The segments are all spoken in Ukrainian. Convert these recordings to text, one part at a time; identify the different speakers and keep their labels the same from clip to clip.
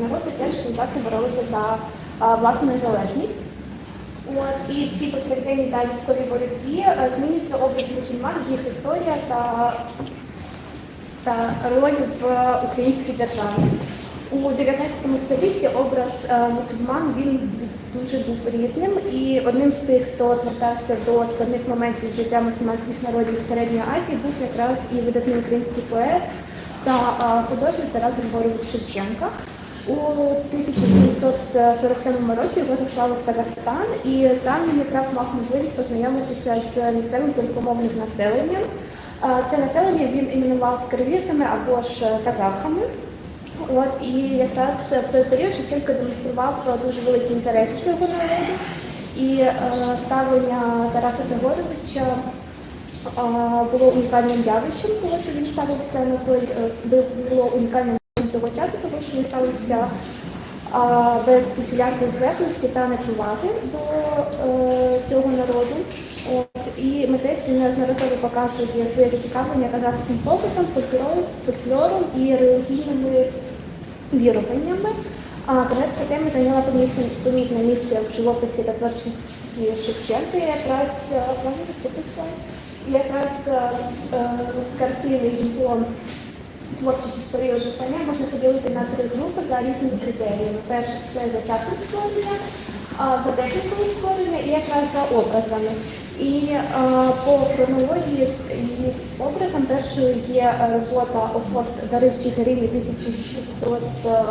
Speaker 1: народи теж одночасно боролися за власну незалежність. От, і в цій повсякденній та військовій боротьбі е, змінюється образ мусульман, їх історія та, та роль в українській державі. У 19 столітті образ е, мусульман він дуже був різним, і одним з тих, хто звертався до складних моментів життя мусульманських народів Середньої Азії, був якраз і видатний український поет та е, художник Тарас Григорович Шевченка. У 1747 році його заслали в Казахстан, і там він якраз мав можливість познайомитися з місцевим туркомовним населенням. Це населення він іменував киргизами або ж казахами. От і якраз в той період Шевченко демонстрував дуже великий інтерес цього народу. І е, ставлення Тараса Григоровича е, було унікальним явищем, тому що він ставився на той е, було унікальним часу, тому що він ставився без усілякої зверхності та неповаги до е, цього народу. От, і митець він неодноразово показує своє зацікавлення казахським побутом, фольклором, фольклором і релігійними віруваннями. А казахська тема зайняла помітне місце в живописі та творчості Шевченка. Якраз е, якраз е, картини його творчість з періоду можна поділити на три групи за різними критеріями. Перше це за часом створення, за технікою створення і якраз за образами. І по хронології і образам першою є е, робота Офорт Дари в Чигирині 1600 е,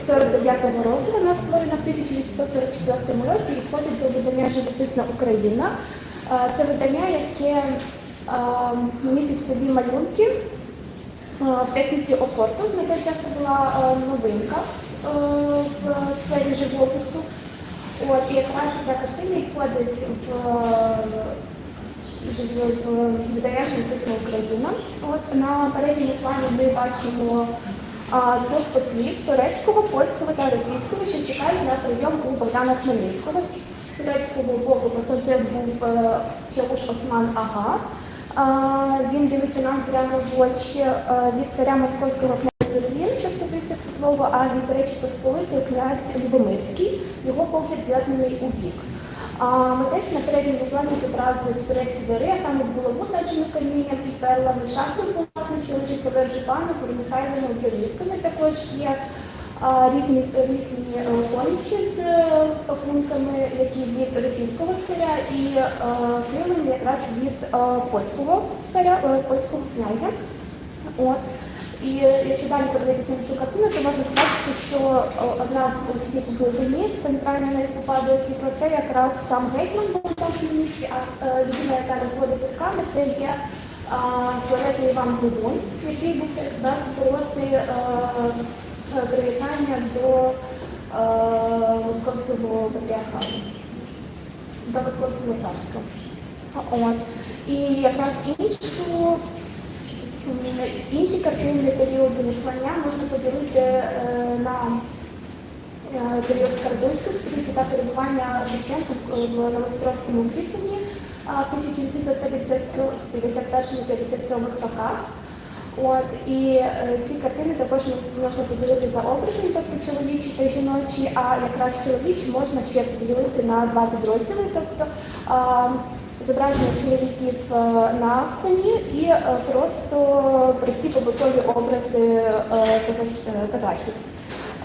Speaker 1: 49-го року. Вона створена в 1844 році і входить до видання Живописна Україна. Е, Це видання, яке е, містить в собі малюнки в техніці офорту. Той час це була е, новинка е, в сфері живопису. От, і якраз ця картина входить в, е, в, в Україна. От, на передньому плані ми бачимо двох послів турецького, польського та російського, що чекають на прийом у Богдана Хмельницького. З турецького боку посланцем був е, Чауш Осман Ага. Він дивиться нам прямо в очі від царя московського князя Тургін, що втопився в підлогу, а від Речі Посполитої князь Любомирський, його погляд звернений у бік. А митець на передньому плані зобразив турецькі двори, а саме булаву саджену камінням і перлами, шахту полотна, що лежить поверх жупана з розставленими дорівками. Також є різні, різні е, з е, пакунками, які від російського царя, і е, якраз від польського царя, польського князя. От. І якщо далі подивитися на цю картину, то можна побачити, що одна з осіб глибині, центральна на яку падає світло, це якраз сам гетьман Богдан Хмельницький, а людина, яка розводить руками, це є Славетний Іван Гудун, який був якраз проти е, е, до е, московського патріархату, до московського царства. І якраз іншу Інші картини періоду заслання можна поділити е, на е, період Скардинської столиці та перебування Шевченка в Новопетровському укріпленні а, в 1851-57 роках. От, і е, ці картини також можна поділити за образом, тобто чоловічі та жіночі, а якраз чоловічі можна ще поділити на два підрозділи, тобто а, зображення чоловіків е, на коні і е, просто прості побутові образи е, казах- е, казахів.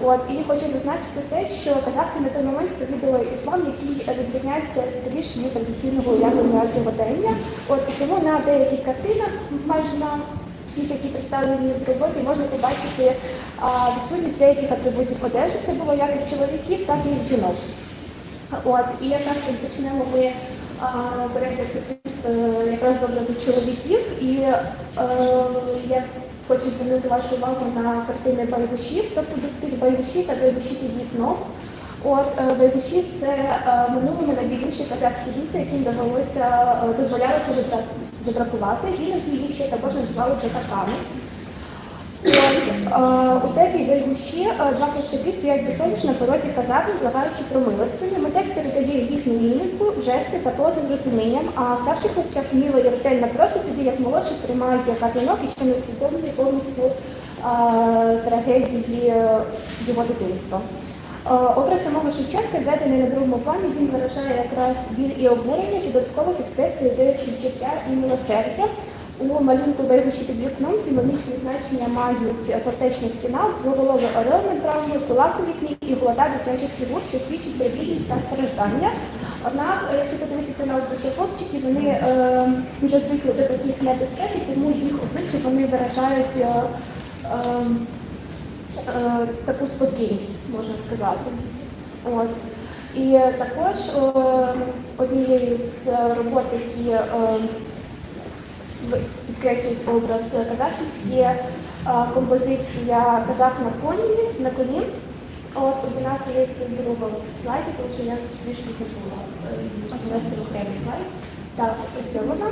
Speaker 1: От і хочу зазначити те, що казахи на той момент сповідували іслам, який відрізняється трішки від традиційного уявлення сьогодення. От і тому на деяких картинах, майже на всіх, які представлені в роботі, можна побачити відсутність деяких атрибутів одежі. Це було як і в чоловіків, так і в жінок. От, і якраз розпочнемо ми перегляд е, якраз образу чоловіків. І е, я хочу звернути вашу увагу на картини байгушів, тобто до тих байгушів та байгуші під вікном. От е, байгуші це минулими найбільші казахські діти, яким довелося дозволялося жебра- жебракувати, і їх ще також називали джакарками. Е, у церкві Байгуші е, два хлопчаки стоять безсонечно на порозі казарми, благаючи про милостиню. Митець передає їхню міміку, жести та пози з розумінням, а старший хлопчак вміло і ретельно просить тоді, як молодший тримає казанок і ще не усвідомлює повністю трагедії його дитинства. Е, Образ самого Шевченка, введений на другому плані, він виражає якраз біль і обурення, що додатково підкреслює ідею співчуття і милосердя. У малюнку виграші під вікном символічні значення мають фортечна стіна, двоголовий орел над брамою, кулак у вікні і голода дитячих фігур, що свідчить про бідність та страждання. Однак, е, якщо подивитися на обличчя хлопчиків, вони е, вже звикли до таких небезпек, і тому їх обличчя вони виражають е, е, е, таку спокійність, можна сказати. От. І також е, однією з е, робот, які е, підкреслюють образ казахів, є е, композиція казах на коні на коні. От вона здається в слайді, тому що я трішки забула е, звести окремий слайд. Так, ось вона.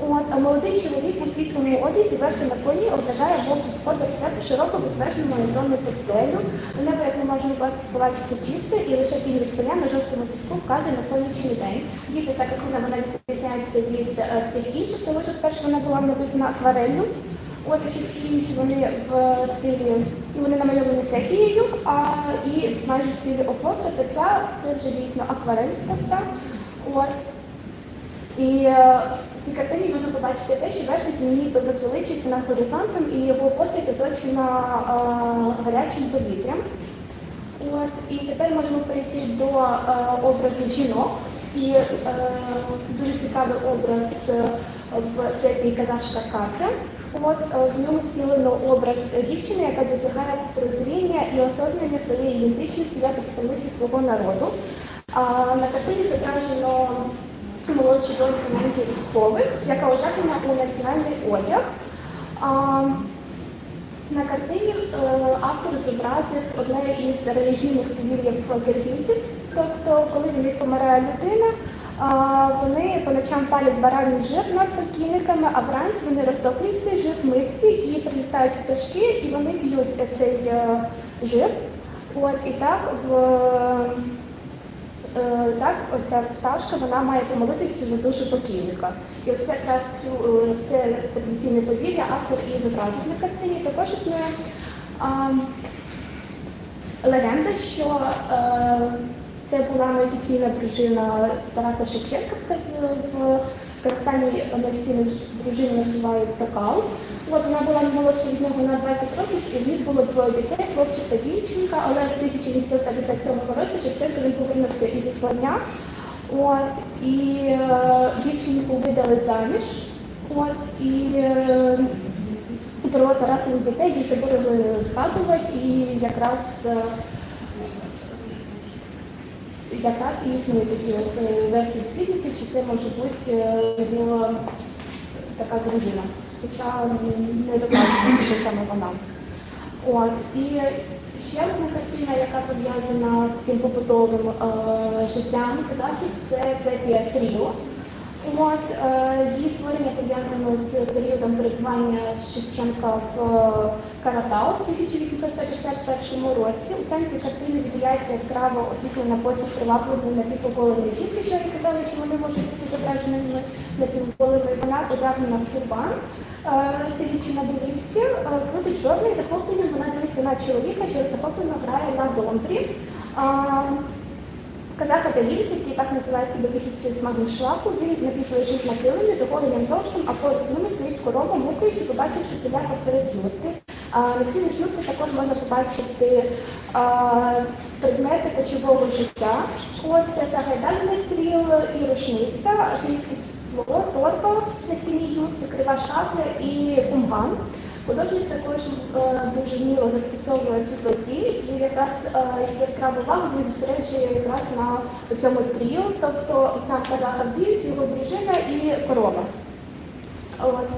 Speaker 1: От, а молодий чоловік у світлому одязі верхи на коні оглядає Бог господар степу широко безпечно монотонну постелю. Небо, як ми можемо ба- побачити, чисте, і лише тінь від коня на жовтому піску вказує на сонячний день. Дійсно, ця картина вона відрізняється від е, всіх інших, тому що перша вона була написана акварелью. От якщо всі інші вони в стилі, ну, вони намальовані сепією, а і майже в стилі офор, тобто ця це вже дійсно акварель проста. От. І е, в цій картині можна побачити те, що вершник ніби возвеличується над горизонтом і його постать оточена е, гарячим повітрям. От, і тепер можемо перейти до е, образу жінок. І е, дуже цікавий образ в серії казашка Катя. От, в ньому втілено образ дівчини, яка досягає прозріння і осознання своєї ідентичності як представниці свого народу. А на картині зображено молодшу доньку навіть військових, яка одягнена у національний одяг. На картині е, автор зобразив одне із релігійних повір'їв киргизів. Тобто, коли в них помирає людина, вони по ночам палять бараний жир над покійниками, а вранці вони розтоплюють цей жир в мисці і прилітають пташки, і вони б'ють цей е, жир. От і так в Так, ось ця пташка вона має помолитися за душу покійника. І оце якраз цю е, це традиційне повір'я автор і зобразив на картині. Також існує а, легенда, що а, це була неофіційна дружина Тараса Шевченка в Казахстані неофіційну дружину називають Токал. От вона була молодша від нього на 20 років, і в них було двоє дітей, хлопчик та дівчинка, але в 1857 році Шевченко він повернувся із заслання. От, і е, дівчинку видали заміж. От, і е, про Тарасових дітей їй заборонили згадувати, і якраз е, якраз і існує такі е, версії дослідників, що це може бути е, його така дружина. Хоча не доказано, що це саме вона. От. І ще одна картина, яка пов'язана з таким побутовим е, життям казахів, це Сепія Тріо. От, е, її створення пов'язано з періодом перебування Шевченка в е, Каратау в 1851 році. У центрі картини виділяється яскраво освітлена постать привабливої напівоголеної жінки, що я казала, що вони можуть бути зображеними напівоголеною. Вона одягнена в тюрбан, е, сидячи на долівці, крутить жорний, захопленням вона дивиться на чоловіка, що захоплено грає на домбрі. Казаха Талівці, який так називається до вихідці з магнішлаку, він напівлежить на килимі з оголеним торсом, а поруч з стоїть корова, мукаючи, побачивши теля посеред юрти. На стінах юрти також можна побачити а, предмети кочового життя. От це загайдальний стріл і рушниця, архівське скло, торба на стіні юрти, крива шабля і кумган. Художник також е, дуже вміло застосовує світлотіль і якраз е, яскраву увагу він зосереджує якраз на цьому тріо, тобто сам казах Авдієць, його дружина і корова. От.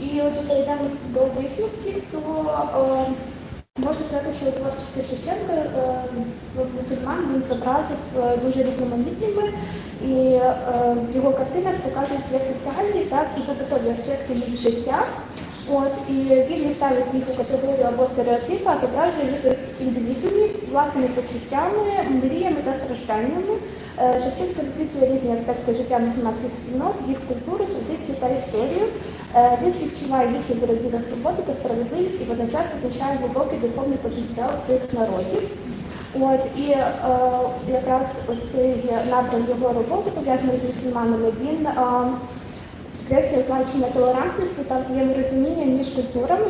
Speaker 1: І отже, перейдемо до висновків, то е, можна сказати, що у творчості Шевченка мусульман він зобразив дуже різноманітними, і в його картинах показують як соціальні, так і побутові аспекти їх життя. От, і він не ставить їх у категорію або стереотипу, а зображує їх як індивідумів з власними почуттями, мріями та стражданнями. Е, Шевченко висвітлює різні аспекти життя мусульманських спільнот, їх культуру, традицію та історію. Е, Він співчуває їхній боротьбі за свободу та справедливість і водночас визначає глибокий духовний потенціал цих народів. От і е, якраз оцей напрям його роботи пов'язаний з мусульманами. Він е, підкреслює значення толерантності та взаєморозуміння між культурами,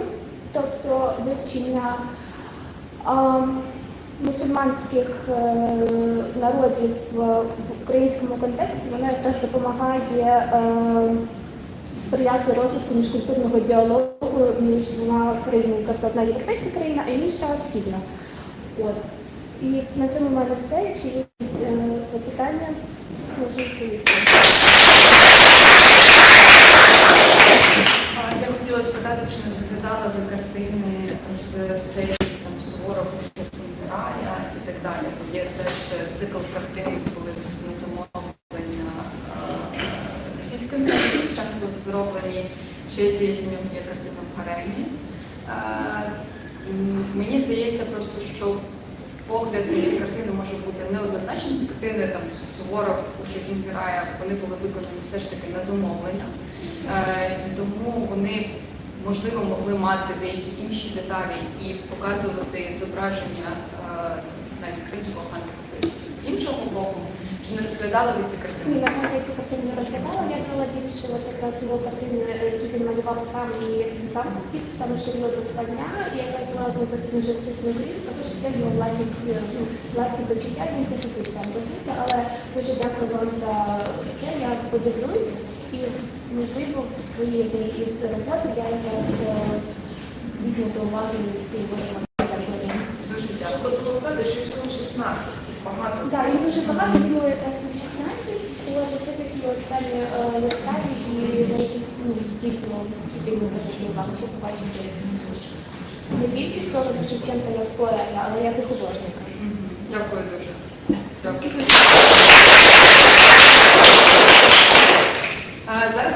Speaker 1: тобто вивчення мусульманських е, народів в, українському контексті, воно якраз допомагає. Е, сприяти розвитку міжкультурного діалогу між двома країнами, тобто одна європейська країна, а інша східна. От. І на цьому в мене все. Якщо є е, запитання, можу відповісти.
Speaker 2: 6, здається, в нього є картина в гаремі. Мені здається просто, що погляд на ці картини може бути неоднозначним. Ці картини там Суворов, Ушагін, Гірая, вони були виконані все ж таки на замовлення. Е, тому вони, можливо, могли мати деякі інші деталі і показувати зображення е, навіть кримського ханства з іншого боку. Чи не розглядали ви ці
Speaker 1: Ні,
Speaker 2: картини?
Speaker 1: жаль, я ці картини не розглядала. Я брала більше от якраз його картини, е, які він малював сам і як він сам хотів, саме період заслання. І я взяла одну картину живописну гріх, тому що це його власні, е, ну, власні почуття, він це хотів сам робити. Але дуже дякую вам за це. Я подивлюсь і можливо в своїй із роботи я якраз е, візьму до уваги ці його картини.
Speaker 2: Дякую.
Speaker 3: це було сказати, що всього 16. Багато.
Speaker 1: Так, їх дуже багато, було якраз їх 16, але це такі от самі е, яскраві і ну, дійсно дивно увагу, щоб побачити не тільки сторону Шевченка як поета, але як і художника.
Speaker 2: Дякую дуже.